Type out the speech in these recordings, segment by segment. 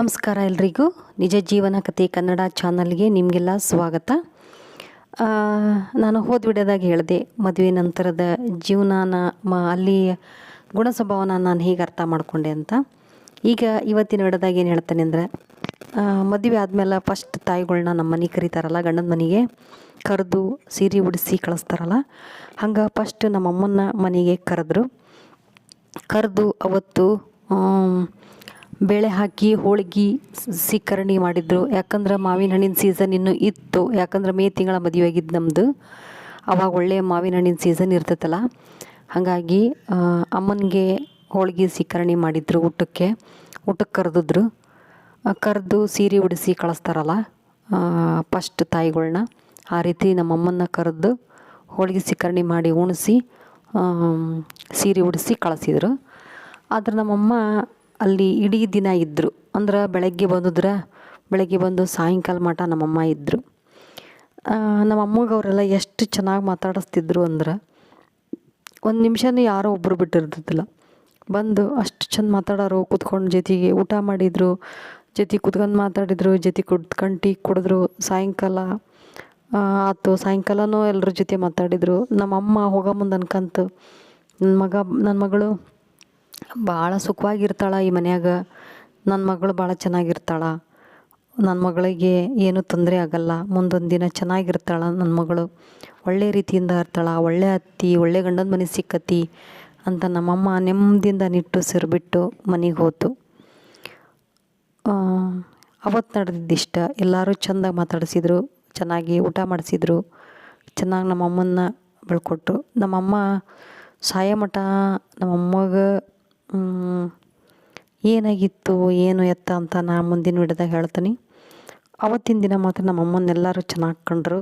ನಮಸ್ಕಾರ ಎಲ್ರಿಗೂ. ನಿಜ ಜೀವನ ಕಥೆ ಕನ್ನಡ ಚಾನಲ್ಗೆ ನಿಮಗೆಲ್ಲ ಸ್ವಾಗತ. ನಾನು ಹೋದ ವಿಡಿಯೋದಾಗ ಹೇಳಿದೆ, ಮದುವೆ ನಂತರದ ಜೀವನಾನ, ಮ, ಅಲ್ಲಿ ಗುಣ ಸ್ವಭಾವನ ನಾನು ಹೇಗೆ ಅರ್ಥ ಮಾಡಿಕೊಂಡೆ ಅಂತ. ಈಗ ಇವತ್ತಿನ ವಿಡಿಯೋದಾಗ ಏನು ಹೇಳ್ತೇನೆ ಅಂದರೆ ಮದುವೆ ಆದಮೇಲೆ ಫಸ್ಟ್ ತಾಯಿಗಳನ್ನ ನಮ್ಮ ಮನೆಗೆ ಕರೀತಾರಲ್ಲ, ಗಂಡನ ಮನೆಗೆ, ಕರೆದು ಸೀರೆ ಉಡಿಸಿ ಕಳಿಸ್ತಾರಲ್ಲ, ಹಂಗೆ ಫಸ್ಟ್ ನಮ್ಮ ಅಮ್ಮನ ಮನೆಗೆ ಕರೆದ್ರು. ಕರೆದು ಅವತ್ತು ಬೇಳೆ ಹಾಕಿ, ಹೋಳಿಗೆ ಸಿಕ್ಕರಣಿ ಮಾಡಿದ್ರು. ಯಾಕಂದ್ರೆ ಮಾವಿನ ಹಣ್ಣಿನ ಸೀಸನ್ ಇನ್ನೂ ಇತ್ತು. ಯಾಕಂದ್ರೆ ಮೇ ತಿಂಗಳ ಮದುವೆ ಆಗಿದ್ದು ನಮ್ಮದು ಅವಾಗ ಒಳ್ಳೆಯ ಮಾವಿನ ಹಣ್ಣಿನ ಸೀಸನ್ ಇರ್ತೈತಲ್ಲ. ಹಾಗಾಗಿ ಅಮ್ಮನಿಗೆ ಹೋಳಿಗೆ ಸಿಕ್ಕರಣಿ ಮಾಡಿದ್ರು ಊಟಕ್ಕೆ. ಊಟಕ್ಕೆ ಕರೆದಿದ್ರು. ಕರೆದು ಸೀರೆ ಉಡಿಸಿ ಕಳಿಸ್ತಾರಲ್ಲ ಫಸ್ಟ್ ತಾಯಿಗಳನ್ನ ಆ ರೀತಿ ನಮ್ಮಮ್ಮನ್ನ ಕರೆದು ಹೋಳಿಗೆ ಸಿಕ್ಕರಣಿ ಮಾಡಿ ಉಣಿಸಿ ಸೀರೆ ಉಡಿಸಿ ಕಳಿಸಿದ್ರು. ಆದ್ರೆ ನಮ್ಮಮ್ಮ ಅಲ್ಲಿ ಇಡೀ ದಿನ ಇದ್ದರು ಅಂದ್ರೆ ಬೆಳಗ್ಗೆ ಬಂದಿದ್ರೆ, ಬೆಳಗ್ಗೆ ಬಂದು ಸಾಯಂಕಾಲ ಮಟ ನಮ್ಮಮ್ಮ ಇದ್ದರು ನಮ್ಮ ಅಮ್ಮಗೆ ಅವರೆಲ್ಲ ಎಷ್ಟು ಚೆನ್ನಾಗಿ ಮಾತಾಡಿಸ್ತಿದ್ರು ಅಂದ್ರೆ, ಒಂದು ನಿಮಿಷನೂ ಯಾರೋ ಒಬ್ಬರು ಬಿಟ್ಟಿರ್ತಿದ್ದಿಲ್ಲ. ಬಂದು ಅಷ್ಟು ಚಂದ ಮಾತಾಡೋರು, ಕೂತ್ಕೊಂಡು ಜೊತೆಗೆ ಊಟ ಮಾಡಿದರು, ಜೊತೆ ಕೂತ್ಕೊಂಡು ಮಾತಾಡಿದರು, ಜೊತೆ ಕುತ್ಕೊಂಡು ಟೀ ಕುಡಿದ್ರು, ಸಾಯಂಕಾಲ ಆತು ಸಾಯಂಕಾಲನೂ ಎಲ್ಲರ ಜೊತೆ ಮಾತಾಡಿದರು. ನಮ್ಮಮ್ಮ ಹೋಗೋ ಮುಂದೆ ಅನ್ಕಂತು ನನ್ನ ಮಗ ನನ್ನ ಮಗಳು ಭಾಳ ಸುಖವಾಗಿರ್ತಾಳೆ ಈ ಮನ್ಯಾಗ. ನನ್ನ ಮಗಳು ಭಾಳ ಚೆನ್ನಾಗಿರ್ತಾಳೆ. ನನ್ನ ಮಗಳಿಗೆ ಏನೂ ತೊಂದರೆ ಆಗಲ್ಲ. ಮುಂದೊಂದು ದಿನ ಚೆನ್ನಾಗಿರ್ತಾಳೆ ನನ್ನ ಮಗಳು. ಒಳ್ಳೆ ರೀತಿಯಿಂದ ಇರ್ತಾಳೆ. ಒಳ್ಳೆ ಅತ್ತಿ, ಒಳ್ಳೆ ಗಂಡನ ಮನೆ ಸಿಕ್ಕತಿ ಅಂತ ನಮ್ಮಮ್ಮ ನೆಮ್ಮದಿಯಿಂದ ನಿಟ್ಟು ಬಿಟ್ಟು ಮನೆಗೆ ಹೋತು. ಅವತ್ತು ನಡೆದಿದ್ದಿಷ್ಟ. ಎಲ್ಲರೂ ಚೆಂದ ಮಾತಾಡಿಸಿದ್ರು. ಚೆನ್ನಾಗಿ ಊಟ ಮಾಡಿಸಿದ್ರು. ಚೆನ್ನಾಗಿ ನಮ್ಮಮ್ಮನ್ನ ಬೆಳ್ಕೊಟ್ರು. ನಮ್ಮಮ್ಮ ಸಾಯಮಠ ನಮ್ಮಮ್ಮಗೆ ಏನಾಗಿತ್ತು, ಏನು ಎತ್ತ ಅಂತ ನಾ ಮುಂದಿನ ವಿಡಿಯೋದಾಗ ಹೇಳ್ತೀನಿ. ಅವತ್ತಿನ ದಿನ ಮಾತ್ರ ನಮ್ಮ ಎಲ್ಲರೂ ಚೆನ್ನಾಗಿ ಕಂಡರು.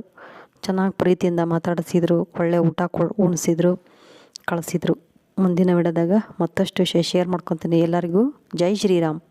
ಚೆನ್ನಾಗಿ ಪ್ರೀತಿಯಿಂದ ಮಾತಾಡಿಸಿದ್ರು, ಒಳ್ಳೆ ಊಟ ಕೊ ಉಣಿಸಿದ್ರು, ಕಳಿಸಿದ್ರು. ಮುಂದಿನ ವಿಡಿಯೋದಾಗ ಮತ್ತಷ್ಟು ವಿಷಯ ಶೇರ್ ಮಾಡ್ಕೊತೀನಿ ಎಲ್ಲರಿಗೂ. ಜೈ ಶ್ರೀರಾಮ್.